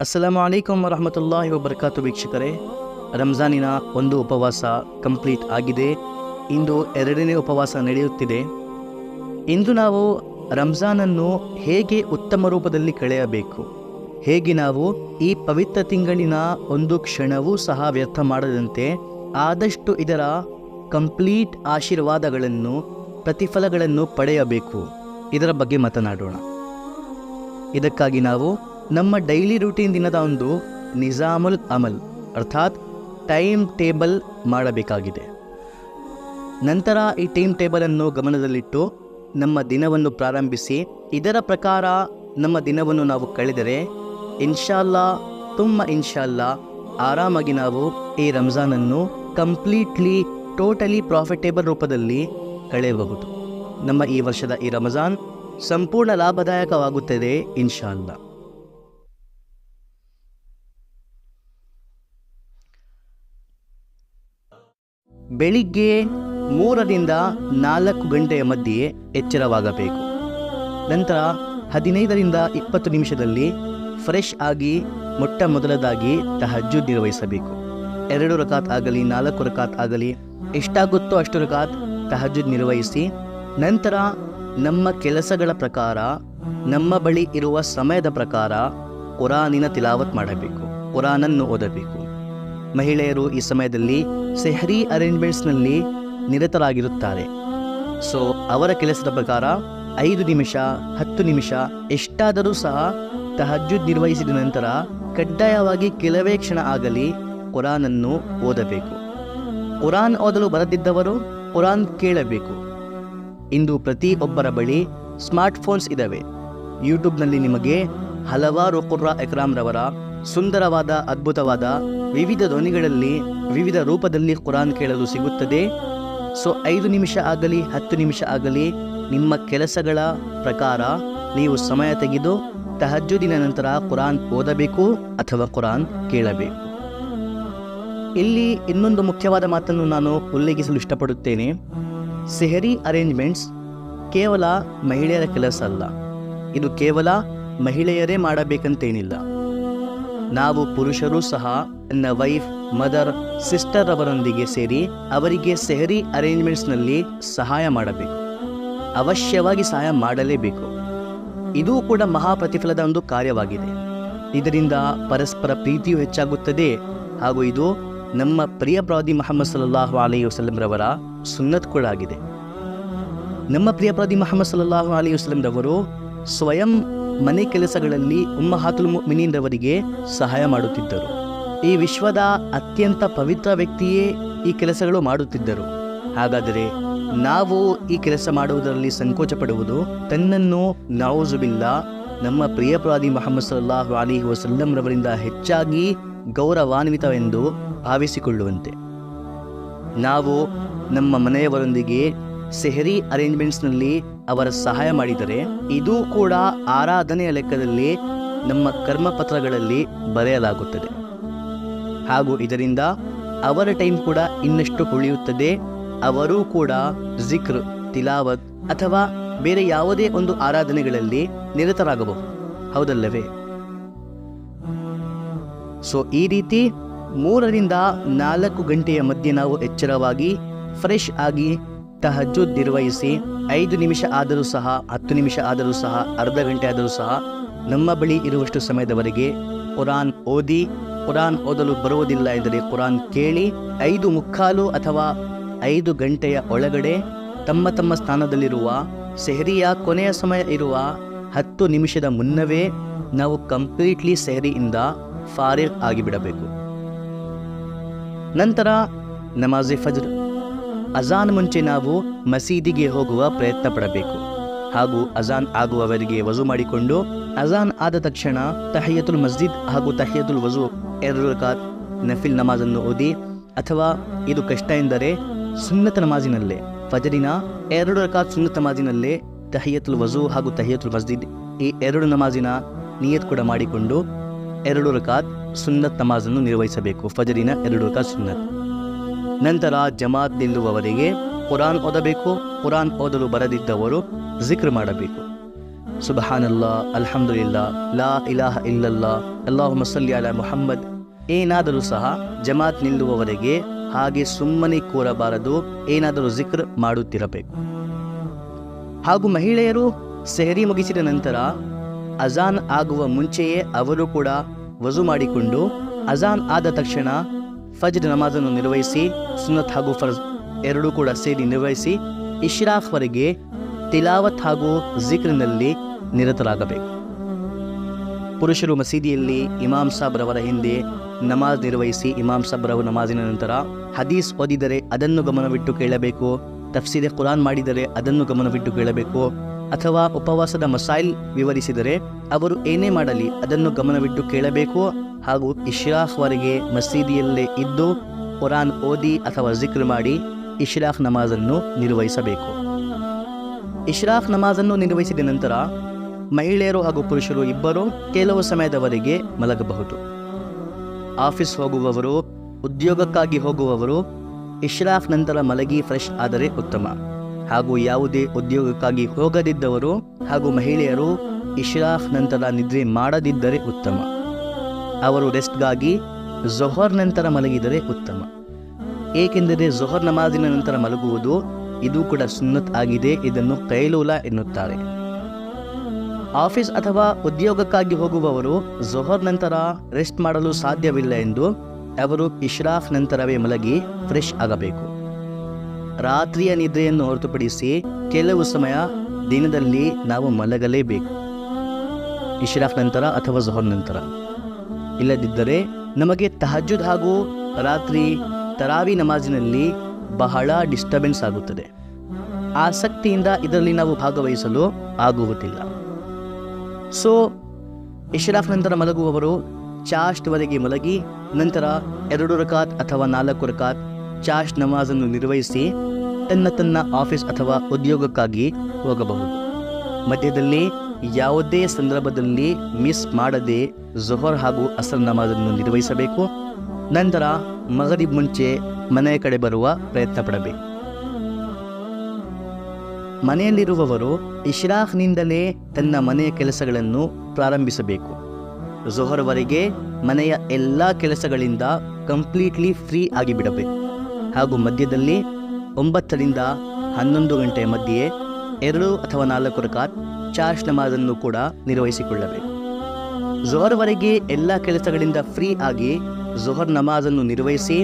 ಅಸ್ಸಲಾಮು ಅಲೈಕುಮ್ ವರಹಮತುಲ್ಲಾಹಿ ವಬರ್ಕಾತು ವೀಕ್ಷಕರೇ. ರಂಜಾನಿನ ಒಂದು ಉಪವಾಸ ಕಂಪ್ಲೀಟ್ ಆಗಿದೆ. ಇಂದು ಎರಡನೇ ಉಪವಾಸ ನಡೆಯುತ್ತಿದೆ. ಇಂದು ನಾವು ರಂಜಾನನ್ನು ಹೇಗೆ ಉತ್ತಮ ರೂಪದಲ್ಲಿ ಕಳೆಯಬೇಕು? ಹೇಗೆ ನಾವು ಈ ಪವಿತ್ರ ತಿಂಗಳಿನ ಒಂದು ಕ್ಷಣವೂ ಸಹ ವ್ಯರ್ಥ ಮಾಡದಂತೆ ಆದಷ್ಟು ಇದರ ಕಂಪ್ಲೀಟ್ ಆಶೀರ್ವಾದಗಳನ್ನು, ಪ್ರತಿಫಲಗಳನ್ನು ಪಡೆಯಬೇಕು. ಇದರ ಬಗ್ಗೆ ಮಾತನಾಡೋಣ. ಇದಕ್ಕಾಗಿ ನಾವು ನಮ್ಮ ಡೈಲಿ ರೂಟೀನ್ ದಿನದ ಒಂದು ನಿಜಾಮುಲ್ ಅಮಲ್, ಅರ್ಥಾತ್ ಟೈಮ್ ಟೇಬಲ್ ಮಾಡಬೇಕಾಗಿದೆ. ನಂತರ ಈ ಟೈಮ್ ಟೇಬಲನ್ನು ಗಮನದಲ್ಲಿಟ್ಟು ನಮ್ಮ ದಿನವನ್ನು ಪ್ರಾರಂಭಿಸಿ, ಇದರ ಪ್ರಕಾರ ನಮ್ಮ ದಿನವನ್ನು ನಾವು ಕಳೆದರೆ ಇನ್ಶಾಲ್ಲಾ, ತುಂಬ ಇನ್ಶಾಲ್ಲಾ, ಆರಾಮಾಗಿ ನಾವು ಈ ರಂಜಾನನ್ನು ಕಂಪ್ಲೀಟ್ಲಿ ಟೋಟಲಿ ಪ್ರಾಫಿಟೇಬಲ್ ರೂಪದಲ್ಲಿ ಕಳೆಯಬಹುದು. ನಮ್ಮ ಈ ವರ್ಷದ ಈ ರಂಜಾನ್ ಸಂಪೂರ್ಣ ಲಾಭದಾಯಕವಾಗುತ್ತದೆ ಇನ್ಶಾಲ್ಲಾ. ಬೆಳಿಗ್ಗೆ ಮೂರರಿಂದ ನಾಲ್ಕು ಗಂಟೆಯ ಮಧ್ಯೆ ಎಚ್ಚರವಾಗಬೇಕು. ನಂತರ ಹದಿನೈದರಿಂದ ಇಪ್ಪತ್ತು ನಿಮಿಷದಲ್ಲಿ ಫ್ರೆಶ್ ಆಗಿ ಮೊಟ್ಟ ಮೊದಲದಾಗಿ ತಹಜ್ಜುದ್ ನಿರ್ವಹಿಸಬೇಕು. ಎರಡು ರಕಾತ್ ಆಗಲಿ, ನಾಲ್ಕು ರಕಾತ್ ಆಗಲಿ, ಎಷ್ಟಾಗುತ್ತೋ ಅಷ್ಟು ರಕಾತ್ ತಹಜ್ಜು ನಿರ್ವಹಿಸಿ, ನಂತರ ನಮ್ಮ ಕೆಲಸಗಳ ಪ್ರಕಾರ, ನಮ್ಮ ಬಳಿ ಇರುವ ಸಮಯದ ಪ್ರಕಾರ ಕುರಾನಿನ ತಿಲಾವತ್ ಮಾಡಬೇಕು, ಕುರಾನನ್ನು ಓದಬೇಕು. ಮಹಿಳೆಯರು ಈ ಸಮಯದಲ್ಲಿ ಸೆಹರಿ ಅರೇಂಜ್ಮೆಂಟ್ಸ್ನಲ್ಲಿ ನಿರತರಾಗಿರುತ್ತಾರೆ. ಸೊ, ಅವರ ಕೆಲಸದ ಪ್ರಕಾರ ಐದು ನಿಮಿಷ, ಹತ್ತು ನಿಮಿಷ, ಎಷ್ಟಾದರೂ ಸಹ ತಹಜ್ಜುದ್ ನಿರ್ವಹಿಸಿದ ನಂತರ ಕಡ್ಡಾಯವಾಗಿ ಕೆಲವೇ ಕ್ಷಣ ಆಗಲಿ ಕುರಾನನ್ನು ಓದಬೇಕು. ಕುರಾನ್ ಓದಲು ಬರದಿದ್ದವರು ಕುರಾನ್ ಕೇಳಬೇಕು. ಇಂದು ಪ್ರತಿ ಒಬ್ಬರ ಬಳಿ ಸ್ಮಾರ್ಟ್ಫೋನ್ಸ್ ಇದ್ದಾವೆ ಯೂಟ್ಯೂಬ್ನಲ್ಲಿ ನಿಮಗೆ ಹಲವಾರು ಕುರ್ರಾ ಎಕ್ರಾಮ್ರವರ ಸುಂದರವಾದ, ಅದ್ಭುತವಾದ ವಿವಿಧ ಧ್ವನಿಗಳಲ್ಲಿ ವಿವಿಧ ರೂಪದಲ್ಲಿ ಕುರಾನ್ ಕೇಳಲು ಸಿಗುತ್ತದೆ. ಸೊ, ಐದು ನಿಮಿಷ ಆಗಲಿ, ಹತ್ತು ನಿಮಿಷ ಆಗಲಿ, ನಿಮ್ಮ ಕೆಲಸಗಳ ಪ್ರಕಾರ ನೀವು ಸಮಯ ತೆಗೆದು ತಹಜ್ಜುದಿನ ನಂತರ ಕುರಾನ್ ಓದಬೇಕು ಅಥವಾ ಕುರಾನ್ ಕೇಳಬೇಕು. ಇಲ್ಲಿ ಇನ್ನೊಂದು ಮುಖ್ಯವಾದ ಮಾತನ್ನು ನಾನು ಉಲ್ಲೇಖಿಸಲು ಇಷ್ಟಪಡುತ್ತೇನೆ. ಸೆಹರಿ ಅರೇಂಜ್ಮೆಂಟ್ಸ್ ಕೇವಲ ಮಹಿಳೆಯರ ಕೆಲಸ ಅಲ್ಲ. ಇದು ಕೇವಲ ಮಹಿಳೆಯರೇ ಮಾಡಬೇಕಂತೇನಿಲ್ಲ. ನಾವು ಪುರುಷರು ಸಹ ನನ್ನ ವೈಫ್ ಮದರ್, ಸಿಸ್ಟರ್ ಅವರೊಂದಿಗೆ ಸೇರಿ ಅವರಿಗೆ ಸೆಹರಿ ಅರೇಂಜ್ಮೆಂಟ್ಸ್ನಲ್ಲಿ ಸಹಾಯ ಮಾಡಬೇಕು. ಅವಶ್ಯವಾಗಿ ಸಹಾಯ ಮಾಡಲೇಬೇಕು. ಇದು ಕೂಡ ಮಹಾ ಪ್ರತಿಫಲದ ಒಂದು ಕಾರ್ಯವಾಗಿದೆ. ಇದರಿಂದ ಪರಸ್ಪರ ಪ್ರೀತಿಯು ಹೆಚ್ಚಾಗುತ್ತದೆ ಹಾಗೂ ಇದು ನಮ್ಮ ಪ್ರಿಯ ಪ್ರಾದಿ ಮಹಮ್ಮದ್ ಸಲ್ಲಾಹು ಅಲಿ ವಸಲಂರವರ ಸುನ್ನತ್ ಕೂಡ ಆಗಿದೆ ನಮ್ಮ ಪ್ರಿಯ ಪ್ರಾದಿ ಮಹಮ್ಮದ್ ಸಲ್ಲಾಹು ಅಲಿ ವಸಲಂರವರು ಸ್ವಯಂ ಮನೆ ಕೆಲಸಗಳಲ್ಲಿ ಉಮ್ಮಹಾತುಲ್ ಮಿನಿಂದವರಿಗೆ ಸಹಾಯ ಮಾಡುತ್ತಿದ್ದರು. ಈ ವಿಶ್ವದ ಅತ್ಯಂತ ಪವಿತ್ರ ವ್ಯಕ್ತಿಯೇ ಈ ಕೆಲಸಗಳು ಮಾಡುತ್ತಿದ್ದರು. ಹಾಗಾದರೆ ನಾವು ಈ ಕೆಲಸ ಮಾಡುವುದರಲ್ಲಿ ಸಂಕೋಚ ಪಡುವುದು ತನ್ನನ್ನು ನಾವುಜುಬಿಲ್ಲ ನಮ್ಮ ಪ್ರಿಯ ಪ್ರವಾದಿ ಮೊಹಮ್ಮದ್ ಸಲ್ಲಾಹ್ ಅಲಿ ವಸಲ್ಲಂರವರಿಂದ ಹೆಚ್ಚಾಗಿ ಗೌರವಾನ್ವಿತವೆಂದು ಭಾವಿಸಿಕೊಳ್ಳುವಂತೆ. ನಾವು ನಮ್ಮ ಮನೆಯವರೊಂದಿಗೆ ಸೆಹರಿ ಅರೇಂಜ್ಮೆಂಟ್ಸ್ನಲ್ಲಿ ಅವರ ಸಹಾಯ ಮಾಡಿದರೆ, ಇದು ಕೂಡ ಆರಾಧನೆಯ ಲೆಕ್ಕದಲ್ಲಿ ನಮ್ಮ ಕರ್ಮಪತ್ರಗಳಲ್ಲಿ ಬರೆಯಲಾಗುತ್ತದೆ. ಹಾಗೂ ಇದರಿಂದ ಅವರ ಟೈಮ್ ಕೂಡ ಇನ್ನಷ್ಟು ಉಳಿಯುತ್ತದೆ. ಅವರೂ ಕೂಡ ಜಿಕ್ರ್, ತಿಲಾವತ್ ಅಥವಾ ಬೇರೆ ಯಾವುದೇ ಒಂದು ಆರಾಧನೆಗಳಲ್ಲಿ ನಿರತರಾಗಬಹುದು. ಹೌದಲ್ಲವೇ? ಸೊ, ಈ ರೀತಿ ಮೂರರಿಂದ ನಾಲ್ಕು ಗಂಟೆಯ ಮಧ್ಯೆ ನಾವು ಎಚ್ಚರವಾಗಿ, ಫ್ರೆಶ್ ಆಗಿ ತಹಜ್ಜುದ್ ನಿರ್ವಹಿಸಿ ಐದು ನಿಮಿಷ ಆದರೂ ಸಹ, ಹತ್ತು ನಿಮಿಷ ಆದರೂ ಸಹ, ಅರ್ಧ ಗಂಟೆ ಆದರೂ ಸಹ ನಮ್ಮ ಬಳಿ ಇರುವಷ್ಟು ಸಮಯದವರೆಗೆ ಕುರಾನ್ ಓದಿ, ಕುರಾನ್ ಓದಲು ಬರುವುದಿಲ್ಲ ಎಂದರೆ ಕುರಾನ್ ಕೇಳಿ ಐದು ಮುಕ್ಕಾಲು ಅಥವಾ ಐದು ಗಂಟೆಯ ಒಳಗಡೆ ತಮ್ಮ ತಮ್ಮ ಸ್ಥಾನದಲ್ಲಿರುವ, ಸೆಹರಿಯ ಕೊನೆಯ ಸಮಯ ಇರುವ ಹತ್ತು ನಿಮಿಷದ ಮುನ್ನವೇ ನಾವು ಕಂಪ್ಲೀಟ್ಲಿ ಸೆಹರಿಯಿಂದ ಫಾರಿಗ್ ಆಗಿಬಿಡಬೇಕು. ನಂತರ ನಮಾಜೆ ಫಜ್ರ್ ಅಜಾನ್ ಮುಂಚೆ ನಾವು ಮಸೀದಿಗೆ ಹೋಗುವ ಪ್ರಯತ್ನ ಪಡಬೇಕು ಹಾಗೂ ಅಜಾನ್ ಆಗುವವರೆಗೆ ವಜು ಮಾಡಿಕೊಂಡು ಅಜಾನ್ ಆದ ತಕ್ಷಣ ತಹಿಯತುಲ್ ಮಸ್ಜಿದ್ ಹಾಗೂ ತಹಿಯತುಲ್ ವಜು ಎರಡು ರಕಾತ್ ನಫಿಲ್ ನಮಾಜನ್ನು ಓದಿ ಅಥವಾ ಇದು ಕಷ್ಟ ಎಂದರೆ ಸುನ್ನತ ನಮಾಜಿನಲ್ಲೇ, ಫಜರಿನ ಎರಡು ರಕಾತ್ ಸುನ್ನತ ನಮಾಜಿನಲ್ಲೇ ತಹಿಯತುಲ್ ವಜು ಹಾಗೂ ತಹಿಯತುಲ್ ಮಸ್ಜಿದ್ ಈ ಎರಡು ನಮಾಜಿನ ನಿಯತ್ ಕೂಡ ಮಾಡಿಕೊಂಡು ಎರಡು ರಕಾತ್ ಸುನ್ನತ್ ನಮಾಜನ್ನು ನಿರ್ವಹಿಸಬೇಕು, ಫಜರಿನ ಎರಡು ರಕಾತ್ ಸುನ್ನತ್. ನಂತರ ಜಮಾತ್ ನಿಲ್ಲುವವರಿಗೆ ಕುರಾನ್ ಓದಬೇಕು, ಕುರಾನ್ ಓದಲು ಬರದಿದ್ದವರು ಜಿಕ್ರ್ ಮಾಡಬೇಕು. ಸುಬಹಾನಲ್ಲಾ, ಅಲ್ಹಮ್ದುಲಿಲ್ಲಾ, ಲಾ ಇಲಾಹ ಇಲ್ಲಲ್ಲಾ ಅಲ್ಲಾಹು ಮಸಲ್ಲಿ ಅಲ ಮುಹಮ್ಮದ್. ಏನಾದರೂ ಸಹ ಜಮಾತ್ ನಿಲ್ಲುವವರೆಗೆ ಹಾಗೆ ಸುಮ್ಮನೆ ಕೂರಬಾರದು, ಏನಾದರೂ ಜಿಕ್ರ್ ಮಾಡುತ್ತಿರಬೇಕು. ಹಾಗೂ ಮಹಿಳೆಯರು ಸೆಹರಿ ಮುಗಿಸಿದ ನಂತರ ಅಜಾನ್ ಆಗುವ ಮುಂಚೆಯೇ ಅವರು ಕೂಡ ವಜು ಮಾಡಿಕೊಂಡು, ಅಜಾನ್ ಆದ ತಕ್ಷಣ ಫಜ್ರ್ ನಮಾಜನ್ನು ನಿರ್ವಹಿಸಿ, ಸುನ್ನತ್ ಹಾಗೂ ಫರ್ಜ್ ಎರಡೂ ಕೂಡ ಸೇರಿ ನಿರ್ವಹಿಸಿ ಇಶ್ರಾಖ್ವರೆಗೆ ತಿಲಾವತ್ ಹಾಗೂ ಜಿಕ್ರಿನಲ್ಲಿ ನಿರತರಾಗಬೇಕು. ಪುರುಷರು ಮಸೀದಿಯಲ್ಲಿ ಇಮಾಮ್ ಸಾಬ್ರವರ ಹಿಂದೆ ನಮಾಜ್ ನಿರ್ವಹಿಸಿ ಇಮಾಮ್ ಸಾಬ್ರವ ನಮಾಜಿನ ನಂತರ ಹದೀಸ್ ಓದಿದರೆ ಅದನ್ನು ಗಮನವಿಟ್ಟು ಕೇಳಬೇಕು ತಫ್ಸೀದೆ ಕುರಾನ್ ಮಾಡಿದರೆ ಅದನ್ನು ಗಮನವಿಟ್ಟು ಕೇಳಬೇಕು ಅಥವಾ ಉಪವಾಸದ ಮಸಾಯಿಲ್ ವಿವರಿಸಿದರೆ ಅವರು ಏನೇ ಮಾಡಲಿ ಅದನ್ನು ಗಮನವಿಟ್ಟು ಕೇಳಬೇಕು? ಹಾಗೂ ಇಶ್ರಾಫ್ವರೆಗೆ ಮಸೀದಿಯಲ್ಲೇ ಇದ್ದು ಕುರಾನ್ ಓದಿ ಅಥವಾ ಜಿಕ್ರ್ ಮಾಡಿ ಇಶ್ರಾಫ್ ನಮಾಜನ್ನು ನಿರ್ವಹಿಸಬೇಕು. ಇಶ್ರಾಫ್ ನಮಾಜನ್ನು ನಿರ್ವಹಿಸಿದ ನಂತರ ಮಹಿಳೆಯರು ಹಾಗೂ ಪುರುಷರು ಇಬ್ಬರು ಕೆಲವು ಸಮಯದವರೆಗೆ ಮಲಗಬಹುದು. ಆಫೀಸ್ ಹೋಗುವವರು, ಉದ್ಯೋಗಕ್ಕಾಗಿ ಹೋಗುವವರು ಇಶ್ರಾಫ್ ನಂತರ ಮಲಗಿ ಫ್ರೆಶ್ ಆದರೆ ಉತ್ತಮ. ಹಾಗೂ ಯಾವುದೇ ಉದ್ಯೋಗಕ್ಕಾಗಿ ಹೋಗದಿದ್ದವರು ಹಾಗೂ ಮಹಿಳೆಯರು ಇಶ್ರಾಫ್ ನಂತರ ನಿದ್ರೆ ಮಾಡದಿದ್ದರೆ ಉತ್ತಮ. ಅವರು ರೆಸ್ಟ್ಗಾಗಿ ಜೊಹರ್ ನಂತರ ಮಲಗಿದರೆ ಉತ್ತಮ. ಏಕೆಂದರೆ ಜೊಹರ್ ನಮಾಜಿನ ನಂತರ ಮಲಗುವುದು ಇದು ಕೂಡ ಸುನ್ನತ್ ಆಗಿದೆ ಇದನ್ನು ಕೈಲೂಲ ಎನ್ನುತ್ತಾರೆ. ಆಫೀಸ್ ಅಥವಾ ಉದ್ಯೋಗಕ್ಕಾಗಿ ಹೋಗುವವರು ಜೊಹರ್ ನಂತರ ರೆಸ್ಟ್ ಮಾಡಲು ಸಾಧ್ಯವಿಲ್ಲ ಎಂದು ಅವರು ಇಶ್ರಾಫ್ ನಂತರವೇ ಮಲಗಿ ಫ್ರೆಶ್ ಆಗಬೇಕು. ರಾತ್ರಿಯ ನಿದ್ರೆಯನ್ನು ಹೊರತುಪಡಿಸಿ ಕೆಲವು ಸಮಯ ದಿನದಲ್ಲಿ ನಾವು ಮಲಗಲೇಬೇಕು. ಇಶ್ರಾಫ್ ನಂತರ ಅಥವಾ ಜೊಹರ್ ನಂತರ. ಇಲ್ಲದಿದ್ದರೆ ನಮಗೆ ತಹಜುದ್ ಹಾಗೂ ರಾತ್ರಿ ತರಾವಿ ನಮಾಜಿನಲ್ಲಿ ಬಹಳ ಡಿಸ್ಟರ್ಬೆನ್ಸ್ ಆಗುತ್ತದೆ. ಆಸಕ್ತಿಯಿಂದ ಇದರಲ್ಲಿ ನಾವು ಭಾಗವಹಿಸಲು ಆಗುವುದಿಲ್ಲ. ಸೊ ಇಶ್ರಾಫ್ ನಂತರ ಮಲಗುವವರು ಚಾಷ್ಟ್ವರೆಗೆ ಮಲಗಿ ನಂತರ ಎರಡು ರಕಾತ್ ಅಥವಾ ನಾಲ್ಕು ರಕಾತ್ ಚಾಷ್ಟ್ ನಮಾಜನ್ನು ನಿರ್ವಹಿಸಿ ತನ್ನ ತನ್ನ ಆಫೀಸ್ ಅಥವಾ ಉದ್ಯೋಗಕ್ಕಾಗಿ ಹೋಗಬಹುದು. ಮಧ್ಯದಲ್ಲಿ ಯಾವುದೇ ಸಂದರ್ಭದಲ್ಲಿ ಮಿಸ್ ಮಾಡದೆ ಜೊಹರ್ ಹಾಗೂ ಅಸರ್ ನಮಾಜನ್ನು ನಿರ್ವಹಿಸಬೇಕು. ನಂತರ ಮಗರಿಬ್ ಮುಂಚೆ ಮನೆಯ ಕಡೆ ಬರುವ ಪ್ರಯತ್ನ ಪಡಬೇಕು. ಮನೆಯಲ್ಲಿರುವವರು ಇಶ್ರಾಖ್ನಿಂದಲೇ ತನ್ನ ಮನೆಯ ಕೆಲಸಗಳನ್ನು ಪ್ರಾರಂಭಿಸಬೇಕು. ಜೊಹರ್ವರೆಗೆ ಮನೆಯ ಎಲ್ಲ ಕೆಲಸಗಳಿಂದ ಕಂಪ್ಲೀಟ್ಲಿ ಫ್ರೀ ಆಗಿಬಿಡಬೇಕು. ಹಾಗೂ ಮಧ್ಯದಲ್ಲಿ ಒಂಬತ್ತರಿಂದ ಹನ್ನೊಂದು ಗಂಟೆಯ ಮಧ್ಯೆ ಎರಡು ಅಥವಾ ನಾಲ್ಕು ರಕಾತ್ ಚಾರ್ಜ್ ನಮಾಜನ್ನು ಕೂಡ ನಿರ್ವಹಿಸಿಕೊಳ್ಳಬೇಕು. ಜೊಹರ್ವರೆಗೆ ಎಲ್ಲ ಕೆಲಸಗಳಿಂದ ಫ್ರೀ ಆಗಿ ಜೊಹರ್ ನಮಾಜನ್ನು ನಿರ್ವಹಿಸಿ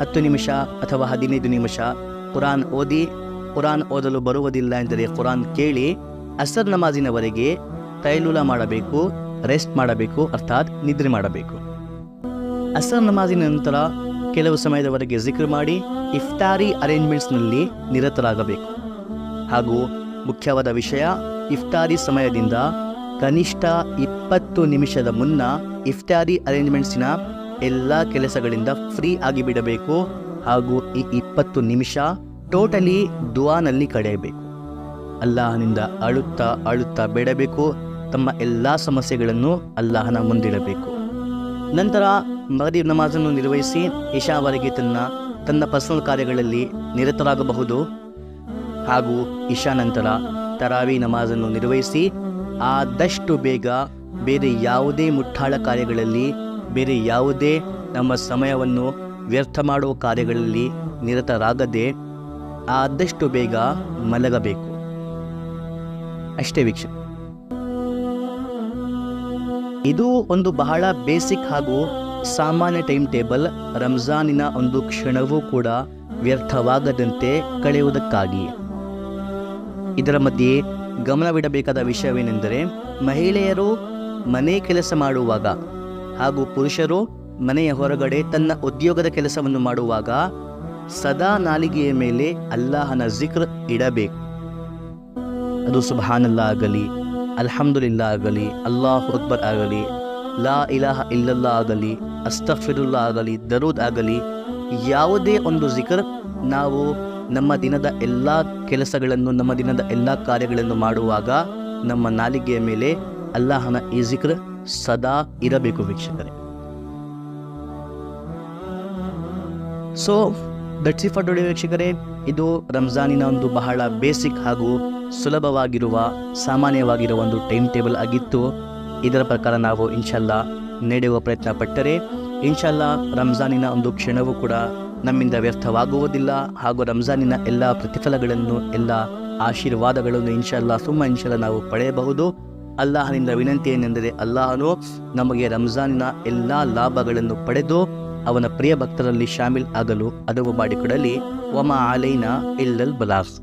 ಹತ್ತು ನಿಮಿಷ ಅಥವಾ ಹದಿನೈದು ನಿಮಿಷ ಕುರಾನ್ ಓದಿ, ಕುರಾನ್ ಓದಲು ಬರುವುದಿಲ್ಲ ಎಂದರೆ ಕುರಾನ್ ಕೇಳಿ ಅಸರ್ ನಮಾಜಿನವರೆಗೆ ತೈಲುಲ ಮಾಡಬೇಕು, ರೆಸ್ಟ್ ಮಾಡಬೇಕು, ಅರ್ಥಾತ್ ನಿದ್ರೆ ಮಾಡಬೇಕು. ಅಸರ್ ನಮಾಜಿನ ನಂತರ ಕೆಲವು ಸಮಯದವರೆಗೆ ಜಿಕ್ರ್ ಮಾಡಿ ಇಫ್ತಾರಿ ಅರೇಂಜ್ಮೆಂಟ್ಸ್ನಲ್ಲಿ ನಿರತರಾಗಬೇಕು. ಹಾಗೂ ಮುಖ್ಯವಾದ ವಿಷಯ, ಇಫ್ತಾರಿ ಸಮಯದಿಂದ ಕನಿಷ್ಠ ಇಪ್ಪತ್ತು ನಿಮಿಷದ ಮುನ್ನ ಇಫ್ತಾರಿ ಅರೇಂಜ್ಮೆಂಟ್ಸಿನ ಎಲ್ಲ ಕೆಲಸಗಳಿಂದ ಫ್ರೀ ಆಗಿ ಬಿಡಬೇಕು ಹಾಗೂ ಈ ಇಪ್ಪತ್ತು ನಿಮಿಷ ಟೋಟಲಿ ದುವಾನಲ್ಲಿ ಕಳೆಯಬೇಕು. ಅಲ್ಲಾಹನಿಂದ ಅಳುತ್ತಾ ಅಳುತ್ತಾ ಬೇಡಬೇಕು, ತಮ್ಮ ಎಲ್ಲ ಸಮಸ್ಯೆಗಳನ್ನು ಅಲ್ಲಾಹನ ಮುಂದಿಡಬೇಕು. ನಂತರ ಮಗರೀಬ್ ನಮಾಜನ್ನು ನಿರ್ವಹಿಸಿ ಇಶಾವರೆಗೆ ತನ್ನ ತನ್ನ ಪರ್ಸನಲ್ ಕಾರ್ಯಗಳಲ್ಲಿ ನಿರತರಾಗಬಹುದು. ಹಾಗೂ ಇಶಾ ನಂತರ ತರಾವಿ ನಮಾಜನ್ನು ನಿರ್ವಹಿಸಿ ಆದಷ್ಟು ಬೇಗ ಬೇರೆ ಯಾವುದೇ ಮುಟ್ಟಾಳ ಕಾರ್ಯಗಳಲ್ಲಿ, ಬೇರೆ ಯಾವುದೇ ನಮ್ಮ ಸಮಯವನ್ನು ವ್ಯರ್ಥ ಮಾಡುವ ಕಾರ್ಯಗಳಲ್ಲಿ ನಿರತರಾಗದೆ ಆದಷ್ಟು ಬೇಗ ಮಲಗಬೇಕು. ಅಷ್ಟೇ ವೀಕ್ಷ. ಇದು ಒಂದು ಬಹಳ ಬೇಸಿಕ್ ಹಾಗೂ ಸಾಮಾನ್ಯ ಟೈಮ್ ಟೇಬಲ್ ರಂಜಾನಿನ ಒಂದು ಕ್ಷಣವೂ ಕೂಡ ವ್ಯರ್ಥವಾಗದಂತೆ ಕಳೆಯುವುದಕ್ಕಾಗಿ. ಇದರ ಮಧ್ಯೆ ಗಮನವಿಡಬೇಕಾದ ವಿಷಯವೇನೆಂದರೆ, ಮಹಿಳೆಯರು ಮನೆ ಕೆಲಸ ಮಾಡುವಾಗ ಹಾಗೂ ಪುರುಷರು ಮನೆಯ ಹೊರಗಡೆ ತನ್ನ ಉದ್ಯೋಗದ ಕೆಲಸವನ್ನು ಮಾಡುವಾಗ ಸದಾ ನಾಲಿಗೆಯ ಮೇಲೆ ಅಲ್ಲಾಹನ ಜಿಕ್ರ್ ಇಡಬೇಕು. ಅದು ಸುಬಹಾನಲ್ಲ ಆಗಲಿ, ಅಲ್ಹಮ್ದುಲಿಲ್ಲಾ ಆಗಲಿ, ಅಲ್ಲಾಹ್ ಅಕ್ಬರ್ ಆಗಲಿ ಲಾ ಇಲಾಹ ಇಲ್ಲಲ್ಲಾ ಆಗಲಿ ಅಸ್ತಫಿರುಲ್ಲಾ ಆಗಲಿ, ದರೂದ್ ಆಗಲಿ, ಯಾವುದೇ ಒಂದು ಜಿಕರ್ ನಾವು ನಮ್ಮ ದಿನದ ಎಲ್ಲ ಕೆಲಸಗಳನ್ನು, ನಮ್ಮ ದಿನದ ಎಲ್ಲ ಕಾರ್ಯಗಳನ್ನು ಮಾಡುವಾಗ ನಮ್ಮ ನಾಲಿಗೆಯ ಮೇಲೆ ಅಲ್ಲಾಹನ ಈ ಜಿಕ್ರ್ ಸದಾ ಇರಬೇಕು ವೀಕ್ಷಕರೇ. ಸೊ ದಟ್ಸಿ ಫಾರ್ ಟುಡೇ ವೀಕ್ಷಕರೇ. ಇದು ರಂಜಾನಿನ ಒಂದು ಬಹಳ ಬೇಸಿಕ್ ಹಾಗೂ ಸುಲಭವಾಗಿರುವ, ಸಾಮಾನ್ಯವಾಗಿರುವ ಒಂದು ಟೈಮ್ ಟೇಬಲ್ ಆಗಿತ್ತು. ಇದರ ಪ್ರಕಾರ ನಾವು ಇನ್ಶಲ್ಲ ನಡೆಯುವ ಪ್ರಯತ್ನ ಪಟ್ಟರೆ ಇನ್ಶಲ್ಲ ರಂಜಾನಿನ ಒಂದು ಕ್ಷಣವೂ ಕೂಡ ನಮ್ಮಿಂದ ವ್ಯರ್ಥವಾಗುವುದಿಲ್ಲ ಹಾಗೂ ರಂಜಾನಿನ ಎಲ್ಲ ಪ್ರತಿಫಲಗಳನ್ನು, ಎಲ್ಲ ಆಶೀರ್ವಾದಗಳನ್ನು ಇನ್ಶಲ್ಲ ಸುಮ್ಮ ಇನ್ಶಲ್ಲ ನಾವು ಪಡೆಯಬಹುದು. ಅಲ್ಲಾಹನಿಂದ ವಿನಂತಿ ಏನೆಂದರೆ ಅಲ್ಲಾಹನು ನಮಗೆ ರಂಜಾನಿನ ಎಲ್ಲ ಲಾಭಗಳನ್ನು ಪಡೆದು ಅವನ ಪ್ರಿಯ ಭಕ್ತರಲ್ಲಿ ಶಾಮಿಲ್ ಆಗಲು ಅನುವು ಮಾಡಿಕೊಡಲಿ. ವಮ ಆಲೈನ ಇಲ್ಲಲ್ ಬಲಾಸ್.